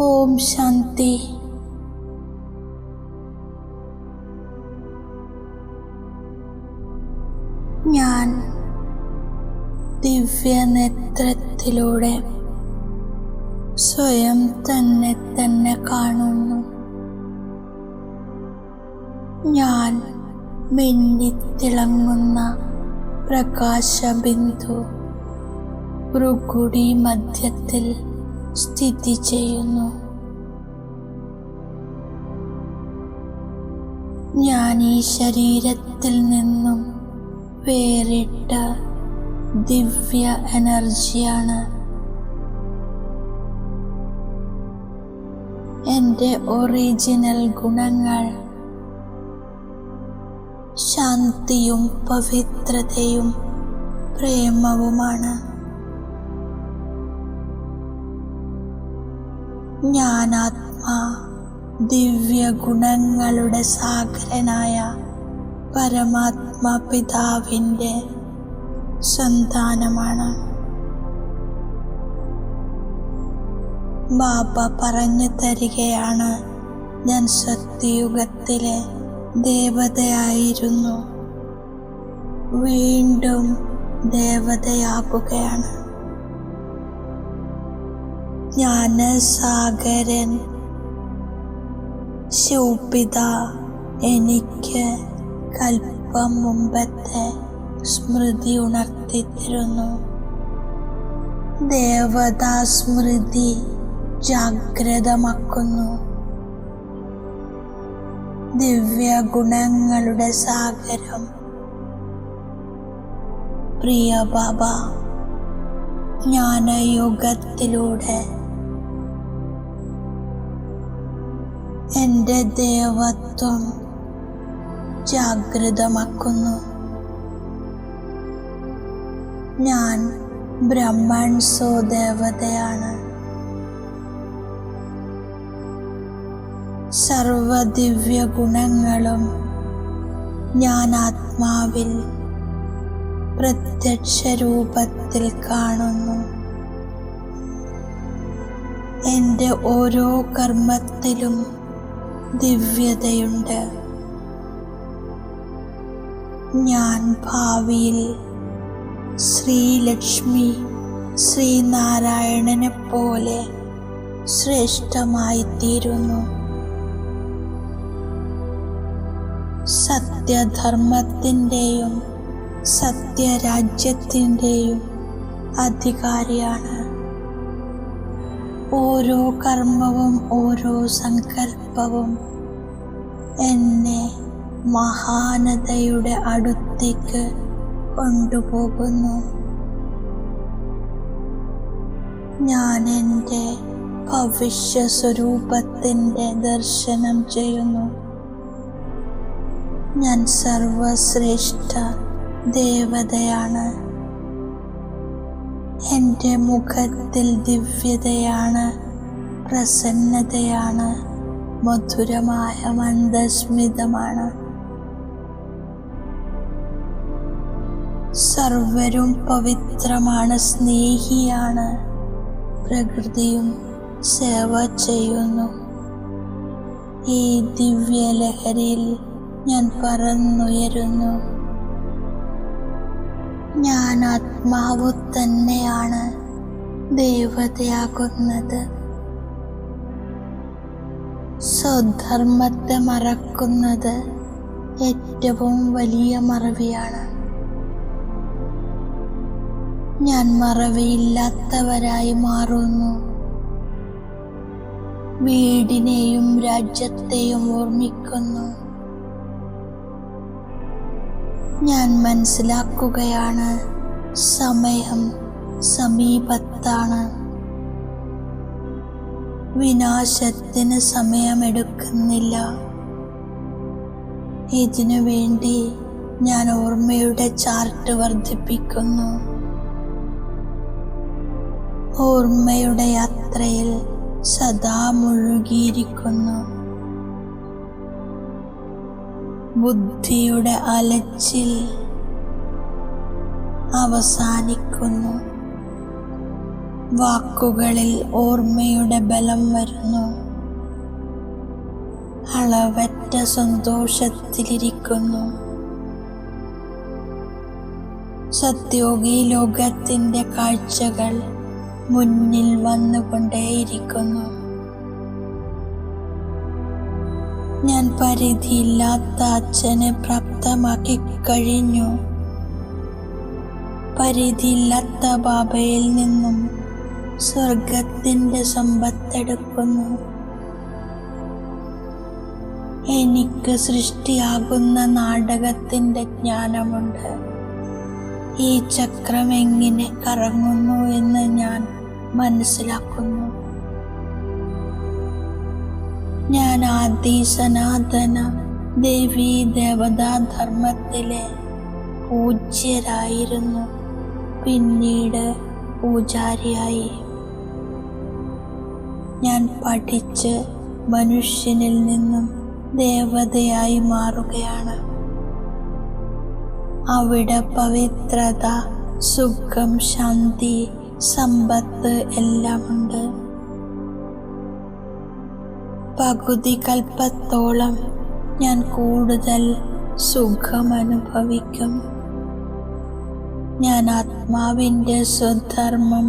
ഓം ശാന്തി. ഞാൻ ദിവ്യനേത്രത്തിലൂടെ സ്വയം തന്നെ തന്നെ കാണുന്നു. ഞാൻ മിന്നിത്തിളങ്ങുന്ന പ്രകാശബിന്ദു ഭൃഗുടി മധ്യത്തിൽ സ്ഥിതി ചെയ്യുന്നു ഞാൻ ഈ ശരീരത്തിൽ നിന്നും വേറിട്ട ദിവ്യ എനർജിയാണ്. എന്റെ ഒറിജിനൽ ഗുണങ്ങൾ ശാന്തിയും പവിത്രതയും പ്രേമവുമാണ്. ഞാനാത്മാ ദിവ്യ ഗുണങ്ങളുടെ സാഗരനായ പരമാത്മാ പിതാവിന്റെ സന്താനമാണ്. ബാബ പറഞ്ഞു തരികയാണ് ഞാൻ സത്യയുഗത്തിലെ ദേവതയായിരുന്നു. വീണ്ടും ദേവതയാകുകയാണ്. ജ്ഞാനസാഗരൻ. ശിവപിത എനിക്ക് കൽപ്പം മുമ്പത്തെ സ്മൃതി ഉണർത്തിത്തരുന്നു. ദേവതാ സ്മൃതി ജാഗ്രതമാക്കുന്നു. ദിവ്യ ഗുണങ്ങളുടെ സാഗരം. പ്രിയ ബാബ ജ്ഞാനയുഗത്തിലൂടെ എന്റെ ദേവത്വം ജാഗ്രതമാക്കുന്നു. ഞാൻ ബ്രഹ്മൺസോ ദേവതയാണ് സർവദിവ്യ ഗുണങ്ങളും ഞാൻ ആത്മാവിൽ പ്രത്യക്ഷ രൂപത്തിൽ കാണുന്നു. എന്റെ ഓരോ കർമ്മത്തിലും ദിവ്യതയുണ്ട്. ഞാൻ ഭാവിയിൽ ശ്രീലക്ഷ്മി ശ്രീനാരായണനെ പോലെ ശ്രേഷ്ഠമായിത്തീരുന്നു. സത്യധർമ്മത്തിന്റെയും സത്യരാജ്യത്തിന്റെയും അധികാരിയാണ്. ഓരോ കർമ്മവും ഓരോ സങ്കല്പവും എന്നെ മഹാനതയുടെ അടുത്തേക്ക് കൊണ്ടുപോകുന്നു. ഞാൻ എന്റെ ഭവിഷ്യ സ്വരൂപത്തിന്റെ ദർശനം ചെയ്യുന്നു. ഞാൻ സർവശ്രേഷ്ഠ ദേവതയാണ്. എന്റെ മുഖത്തിൽ ദിവ്യതയാണ് പ്രസന്നതയാണ്. മധുരമായ മന്ദസ്മിതമാണ്. സർവരും പവിത്രമാണ് സ്നേഹിയാണ്. പ്രകൃതിയും സേവ ചെയ്യുന്നു. ഈ ദിവ്യലഹരിയിൽ ഞാൻ പറന്നുയരുന്നു. ഞാൻ ആത്മാവ് തന്നെയാണ് ദേവതയാകുന്നത്. സ്വധർമ്മത്തെ മറക്കുന്നത് ഏറ്റവും വലിയ മറവിയാണ്. ഞാൻ മറവിയില്ലാത്തവരായി മാറുന്നു. വീടിനെയും രാജ്യത്തെയും ഓർമ്മിക്കുന്നു. ഞാൻ മനസ്സിലാക്കുകയാണ് സമയം സമീപത്താണ്. വിനാശത്തിന് സമയമെടുക്കുന്നില്ല. ഇതിനു വേണ്ടി ഞാൻ ഓർമ്മയുടെ ചാർട്ട് വർദ്ധിപ്പിക്കുന്നു. ഓർമ്മയുടെ യാത്രയിൽ സദാ മുഴുകിയിരിക്കുന്നു. ബുദ്ധിയുടെ അലച്ചിൽ അവസാനിക്കുന്നു. വാക്കുകളിൽ ഓർമ്മയുടെ ബലം വരുന്നു. അളവറ്റ സന്തോഷത്തിലിരിക്കുന്നു. സത്യോഗി ലോകത്തിന്റെ കാഴ്ചകൾ മുന്നിൽ വന്നുകൊണ്ടേയിരിക്കുന്നു. ഞാൻ പരിധിയില്ലാത്ത അച്ഛനെ പ്രാപ്തമാക്കി കഴിഞ്ഞു. പരിധിയില്ലാത്ത ബാബയിൽ നിന്നും സ്വർഗത്തിന്റെ സമ്പത്തെടുക്കുന്നു. എനിക്ക് സൃഷ്ടിയാകുന്ന നാടകത്തിന്റെ ജ്ഞാനമുണ്ട്. ഈ ചക്രം എങ്ങനെ കറങ്ങുന്നു എന്ന് ഞാൻ മനസ്സിലാക്കുന്നു. ഞാൻ ആദി സനാതന ദേവി ദേവതാ ധർമ്മത്തിലെ പൂജ്യരായിരുന്നു. പിന്നീട് പൂജാരിയായി. ഞാൻ പഠിച്ച് മനുഷ്യനിൽ നിന്നും ദേവതയായി മാറുകയാണ്. അവിടെ പവിത്രത സുഖം ശാന്തി സമ്പത്ത് എല്ലാമുണ്ട് പകുതി കൽപ്പത്തോളം ഞാൻ കൂടുതൽ സുഖം അനുഭവിക്കും ഞാൻ ആത്മാവിന്റെ സ്വധർമ്മം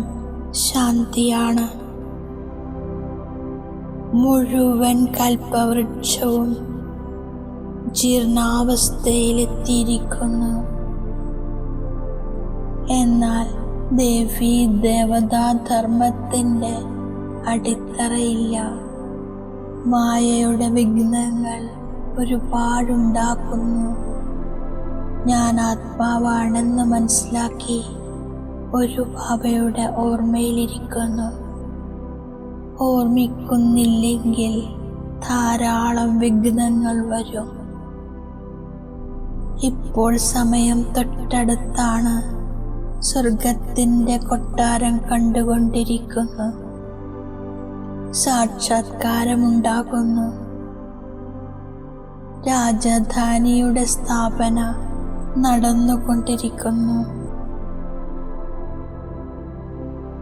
ശാന്തിയാണ്. മുഴുവൻ കൽപ്പവൃക്ഷവും ജീർണാവസ്ഥയിലെത്തിയിരിക്കുന്നു. എന്നാൽ ദേവി ദേവതാ ധർമ്മത്തിന്റെ അടിത്തറയില്ല. മായയുടെ വിഘ്നങ്ങൾ ഒരുപാടുണ്ടാക്കുന്നു. ഞാൻ ആത്മാവാണെന്ന് മനസ്സിലാക്കി ഒരു ബാബയുടെ ഓർമ്മയിലിരിക്കുന്നു. ഓർമ്മിക്കുന്നില്ലെങ്കിൽ ധാരാളം വിഘ്നങ്ങൾ വരും. ഇപ്പോൾ സമയം തൊട്ടടുത്താണ് സ്വർഗത്തിന്റെ കൊട്ടാരം കണ്ടുകൊണ്ടിരിക്കുന്നു. സാക്ഷാത്കാരമുണ്ടാകുന്നു. രാജധാനിയുടെ സ്ഥാപന നടന്നുകൊണ്ടിരിക്കുന്നു.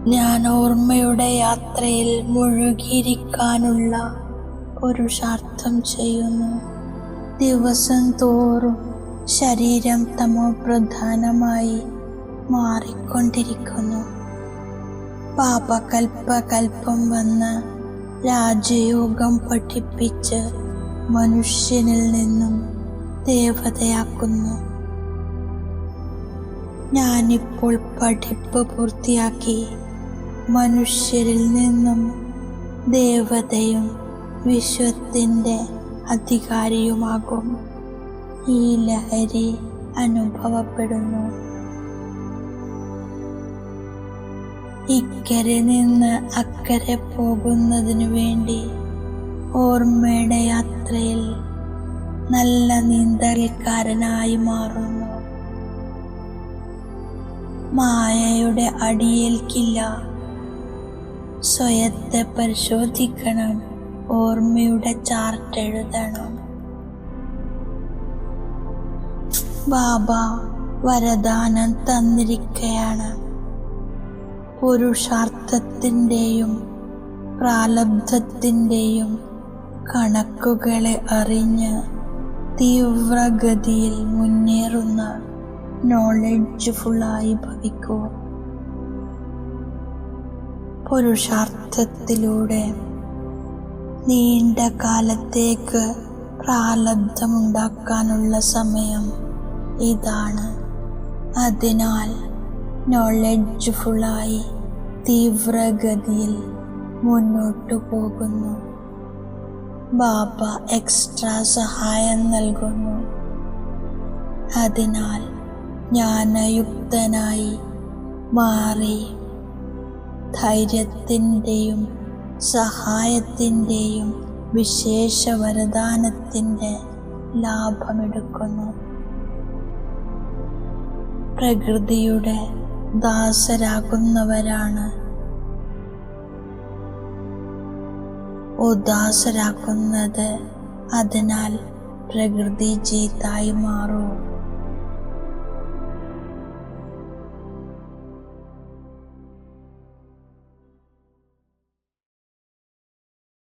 ഞാൻ ഓർമ്മയുടെ യാത്രയിൽ മുഴുകിയിരിക്കാനുള്ള പുരുഷാർത്ഥം ചെയ്യുന്നു. ദിവസം തോറും ശരീരം തമോ പ്രധാനമായി മാറിക്കൊണ്ടിരിക്കുന്നു. പാപകൽപ്പകൽപ്പം വന്ന് രാജയോഗം പഠിപ്പിച്ച് മനുഷ്യനിൽ നിന്നും ദേവതയാക്കുന്നു. ഞാനിപ്പോൾ പഠിപ്പ് പൂർത്തിയാക്കി മനുഷ്യരിൽ നിന്നും ദേവതയും വിശ്വത്തിന്റെ അധികാരിയുമാകും. ഈ ലഹരി അനുഭവപ്പെടുന്നു. ഇക്കരെ നിന്ന് അക്കരെ പോകുന്നതിനു വേണ്ടി ഓർമ്മയുടെ യാത്രയിൽ നല്ല നീന്തൽക്കാരനായി മാറുന്നു. മായയുടെ അടിയേൽക്കില്ല. സ്വയത്തെ പരിശോധിക്കണം. ഓർമ്മയുടെ ചാർട്ട് എഴുതണം. ബാബ വരദാനം തന്നിരിക്കയാണ്. പുരുഷാർത്ഥത്തിന്റെയും പ്രാലബ്ധത്തിന്റെയും കണക്കുകളെ അറിഞ്ഞ് തീവ്രഗതിയിൽ മുന്നേറുന്ന നോളജ്ഫുള്ളായി ഭവിക്കൂ പുരുഷാർത്ഥത്തിലൂടെ നീണ്ട കാലത്തേക്ക് പ്രാലബ്ധമുണ്ടാക്കാനുള്ള സമയം ഇതാണ്. അതിനാൽ നോളജ്ഫുള്ളായി തീവ്രഗതിയിൽ മുന്നോട്ടു പോകുന്നു. ബാബ എക്സ്ട്രാ സഹായം നൽകുന്നു. അതിനാൽ ജ്ഞാനയുക്തനായി മാറി ധൈര്യത്തിന്റെയും സഹായത്തിന്റെയും വിശേഷ വരദാനത്തിന്റെ ലാഭമെടുക്കുന്നു. പ്രകൃതിയുടെ ദാസരാകുന്നവരാണ്. ഉദാസരാക്കുന്നത് അതിനാൽ പ്രകൃതി ജീത്തായി മാറൂ.